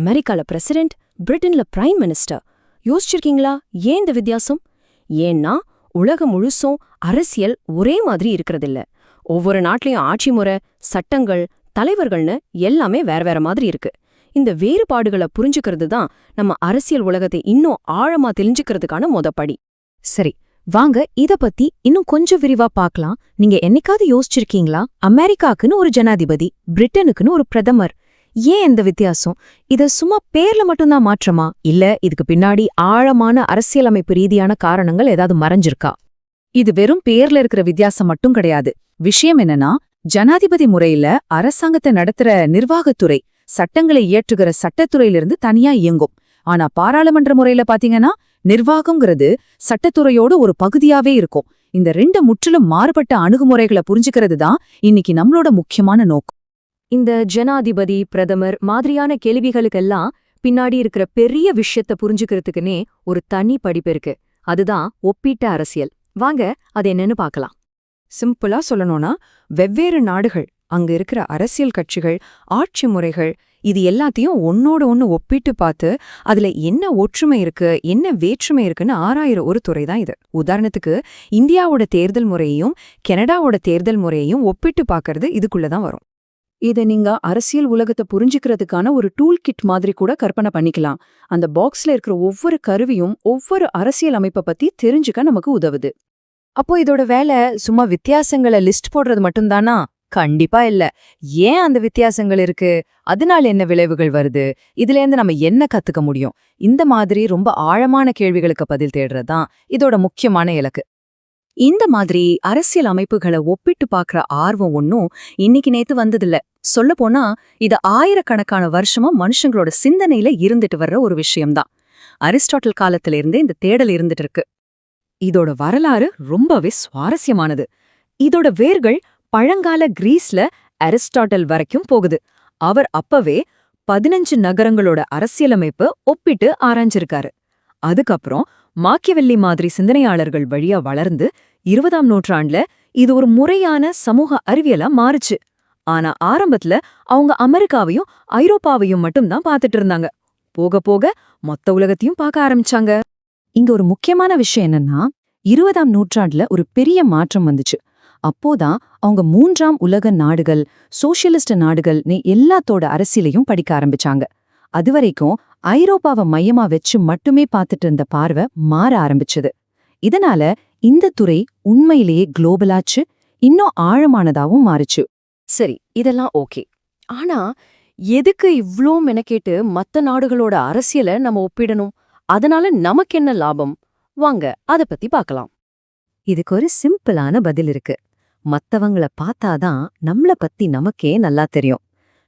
அமெரிக்கால பிரசிடென்ட் பிரிட்டன்ல prime minister. யோசிச்சிருக்கீங்களா? ஏன் இந்த வித்தியாசம்? ஏன்னா உலகம் முழுசும் அரசியல் ஒரே மாதிரி இருக்கிறதில்ல. ஒவ்வொரு நாட்டிலையும் ஆட்சி முறை சட்டங்கள் தலைவர்கள்னு எல்லாமே வேற வேற மாதிரி இருக்கு. இந்த வேறுபாடுகளை புரிஞ்சுக்கிறது தான் நம்ம அரசியல் உலகத்தை இன்னும் ஆழமா தெரிஞ்சுக்கிறதுக்கான மொதப்படி சரி வாங்க இத பத்தி இன்னும் கொஞ்சம் விரிவா பார்க்கலாம் நீங்க என்னைக்காவது யோசிச்சிருக்கீங்களா? அமெரிக்காக்குன்னு ஒரு ஜனாதிபதி பிரிட்டனுக்குன்னு ஒரு பிரதமர் ஏன் இந்த வித்தியாசம்? இத சும்மா பேர்ல மட்டும்தான் மாற்றமா? இல்ல இதுக்கு பின்னாடி ஆழமான அரசியலமைப்பு ரீதியான காரணங்கள் ஏதாவது மறைஞ்சிருக்கா? இது வெறும் பேர்ல இருக்கிற வித்தியாசம் மட்டும் கிடையாது. விஷயம் என்னன்னா ஜனாதிபதி முறையில அரசாங்கத்தை நடத்துற நிர்வாகத்துறை சட்டங்களை இயற்றுகிற சட்டத்துறையிலிருந்து தனியா இயங்கும். ஆனா பாராளுமன்ற முறையில பாத்தீங்கன்னா நிர்வாகம்ங்கிறது சட்டத்துறையோட ஒரு பகுதியாவே இருக்கும். இந்த ரெண்டு முற்றிலும் மாறுபட்ட அணுகுமுறைகளை புரிஞ்சுக்கிறது தான் இன்னைக்கு நம்மளோட முக்கியமான நோக்கம். இந்த ஜனாதிபதி பிரதமர் மாதிரியான கேள்விகளுக்கெல்லாம் பின்னாடி இருக்கிற பெரிய விஷயத்த புரிஞ்சுக்கிறதுக்குனே ஒரு தனி படிப்பு இருக்கு. அதுதான் ஒப்பீட்ட அரசியல். வாங்க அது என்னன்னு பார்க்கலாம். சிம்பிளா சொல்லணும்னா வெவ்வேறு நாடுகள் அங்க இருக்கிற அரசியல் கட்சிகள் ஆட்சி முறைகள் இது எல்லாத்தையும் ஒன்னோட ஒன்னு ஒப்பிட்டு பார்த்து அதுல என்ன ஒற்றுமை இருக்கு என்ன வேற்றுமை இருக்குன்னு ஆராயிற ஒரு துறை தான் இது. உதாரணத்துக்கு இந்தியாவோட தேர்தல் முறையையும் கனடாவோட தேர்தல் முறையையும் ஒப்பிட்டு பார்க்கறது இதுக்குள்ள தான் வரும். இதை நீங்க அரசியல் உலகத்தை புரிஞ்சுக்கிறதுக்கான ஒரு டூல் கிட் மாதிரி கூட கற்பனை பண்ணிக்கலாம். அந்த பாக்ஸ்ல இருக்கிற ஒவ்வொரு கருவியும் ஒவ்வொரு அரசியல் அமைப்பை பத்தி தெரிஞ்சுக்க நமக்கு உதவுது. அப்போ இதோட வேலை சும்மா வித்தியாசங்களை லிஸ்ட் போடுறது மட்டும்தானா? கண்டிப்பா இல்ல. ஏன் அந்த வித்தியாசங்கள் இருக்கு? அதனால என்ன விளைவுகள் வருது? இதுல இருந்து நம்ம என்ன கத்துக்க முடியும்? இந்த மாதிரி ரொம்ப ஆழமான கேள்விகளுக்கு பதில் தேடுறதுதான் இதோட முக்கியமான இலக்கு. இந்த மாதிரி அரசியல் அமைப்புகளை ஒப்பிட்டு பார்க்கற ஆர்வம் ஒன்னும் இன்னைக்கு நேத்து வந்ததில்ல. சொல்லப்போனா இது ஆயிரக்கணக்கான வருஷமா மனுஷங்களோட சிந்தனையில இருந்துட்டு வர்ற ஒரு விஷயம்தான். அரிஸ்டாட்டல் காலத்துல இருந்தே இந்த தேடல் இருந்துட்டு இருக்கு. இதோட வரலாறு ரொம்பவே சுவாரஸ்யமானது. இதோட வேர்கள் பழங்கால கிரீஸ்ல அரிஸ்டாட்டல் வரைக்கும் போகுது. அவர் அப்பவே பதினஞ்சு நகரங்களோட அரசியலமைப்பு ஒப்பிட்டு ஆராய்ஞ்சிருக்காரு. அதுக்கப்புறம் மாக்கியவெல்லி மாதிரி சிந்தனையாளர்கள் வழியா வளர்ந்து இருபதாம் நூற்றாண்டுல இது ஒரு முறையான சமூக அறிவியலா மாறுச்சு. ஆனா ஆரம்பத்துல அவங்க அமெரிக்காவையும் ஐரோப்பாவையும் மட்டும்தான் பார்த்துட்டு இருந்தாங்க. போக போக மொத்த உலகத்தையும் பார்க்க ஆரம்பிச்சாங்க. இங்க ஒரு முக்கியமான விஷயம் என்னன்னா இருபதாம் நூற்றாண்டுல ஒரு பெரிய மாற்றம் வந்துச்சு. அப்போதான் அவங்க மூன்றாம் உலக நாடுகள் சோஷியலிஸ்ட் நாடுகள்னு எல்லாத்தோட அரசியலையும் படிக்க ஆரம்பிச்சாங்க. அதுவரைக்கும் ஐரோப்பாவை மையமா வச்சு மட்டுமே பார்த்துட்டு இருந்த பார்வை மாற ஆரம்பிச்சது. இதனால இந்த துறை உண்மையிலேயே குளோபலாச்சு இன்னும் ஆழமானதாவும் மாறுச்சு. சரி இதெல்லாம் ஓகே. ஆனா எதுக்கு இவ்ளோ மெனக்கேட்டு மத்த நாடுகளோட அரசியலை நம்ம ஒப்பிடணும்? அதனால நமக்கு என்ன லாபம்? வாங்க அத பத்தி பார்க்கலாம் இதுக்கு ஒரு சிம்பிளான பதில் இருக்கு. மத்தவங்கள பார்த்தாதான் நம்மள பத்தி நமக்கே நல்லா தெரியும்.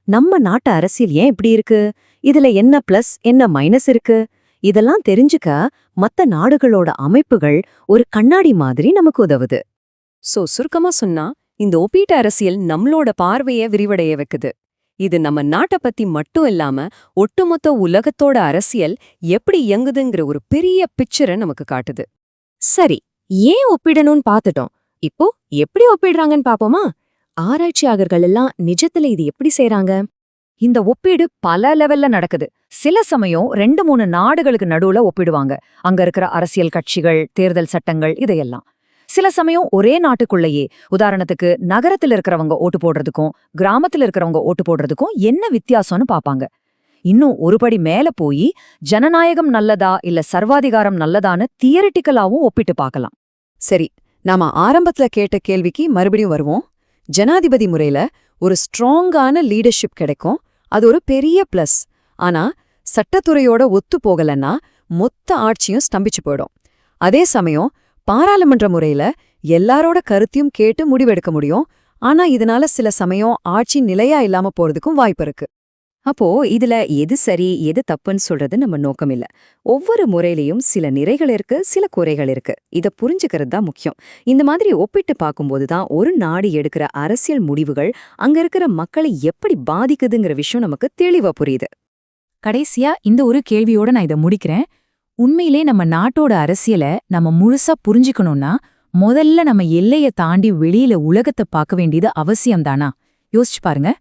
நம்ம நாட்டு அரசியல் ஏன் இப்படி இருக்கு? இதுல என்ன பிளஸ் என்ன மைனஸ் இருக்கு? இதெல்லாம் தெரிஞ்சுக்க மத்த நாடுகளோட அமைப்புகள் ஒரு கண்ணாடி மாதிரி நமக்கு உதவுது. சோ சுருக்கமா சொன்னா இந்த ஒப்பீட்டு அரசியல் நம்மளோட பார்வைய விரிவடைய வைக்குது. இது நம்ம நாட்டை பத்தி மட்டும் இல்லாம ஒட்டுமொத்த உலகத்தோட அரசியல் எப்படி இயங்குதுங்கிற ஒரு பெரிய பிக்சரை நமக்கு காட்டுது. சரி ஏன் ஒப்பிடணும்னு பார்த்துட்டோம். இப்போ எப்படி ஒப்பிடுறாங்கன்னு பாப்போமா ஆராய்ச்சியாளர்கள் எல்லாம் நிஜத்துல இது எப்படி செய்யறாங்க இந்த ஒப்பீடு பல லெவல்ல நடக்குது. சில சமயம் ரெண்டு மூணு நாடுகளுக்கு நடுவுல ஒப்பிடுவாங்க. அங்க இருக்கிற அரசியல் கட்சிகள் தேர்தல் சட்டங்கள் இதையெல்லாம். சில சமயம் ஒரே நாட்டுக்குள்ளேயே. உதாரணத்துக்கு நகரத்துல இருக்கிறவங்க ஓட்டு போடுறதுக்கும் கிராமத்துல இருக்கிறவங்க ஓட்டு போடுறதுக்கும் என்ன வித்தியாசம்னு பாப்பாங்க. இன்னும் ஒருபடி மேல போய் ஜனநாயகம் நல்லதா இல்ல சர்வாதிகாரம் நல்லதான்னு தியரிட்டிக்கலாவும் ஒப்பிட்டு பார்க்கலாம் சரி நாம ஆரம்பத்துல கேட்ட கேள்விக்கு மறுபடியும் வருவோம். ஜனாதிபதி முறையில ஒரு ஸ்ட்ராங்கான லீடர்ஷிப் கிடைக்கும். அது ஒரு பெரிய பிளஸ். ஆனா சட்டத்துறையோட ஒத்து போகலன்னா மொத்த ஆட்சியும் ஸ்தம்பிச்சு போயிடும். அதே சமயம் பாராளுமன்ற முறையில எல்லாரோட கருத்தையும் கேட்டு முடிவெடுக்க முடியும். ஆனா இதனால சில சமயம் ஆட்சி நிலையா இல்லாம போறதுக்கும் வாய்ப்பு இருக்கு. அப்போ இதுல எது சரி எது தப்புன்னு சொல்றது நம்ம நோக்கம் இல்ல. ஒவ்வொரு முறையிலயும் சில நிறைகள் இருக்கு சில குறைகள் இருக்கு. இத புரிஞ்சுக்கிறது தான் முக்கியம். இந்த மாதிரி ஒப்பிட்டு பார்க்கும்போது தான் ஒரு நாடு எடுக்கிற அரசியல் முடிவுகள் அங்க இருக்கிற மக்களை எப்படி பாதிக்குதுங்கிற விஷயம் நமக்கு தெளிவா புரியுது. கடைசியா இந்த ஒரு கேள்வியோட நான் இதை முடிக்கிறேன். உண்மையிலே நம்ம நாட்டோட அரசியலை நம்ம முழுசா புரிஞ்சுக்கணும்னா முதல்ல நம்ம எல்லைய தாண்டி வெளியில உலகத்தை பார்க்க வேண்டியது அவசியம்தானா? யோசிச்சு பாருங்க.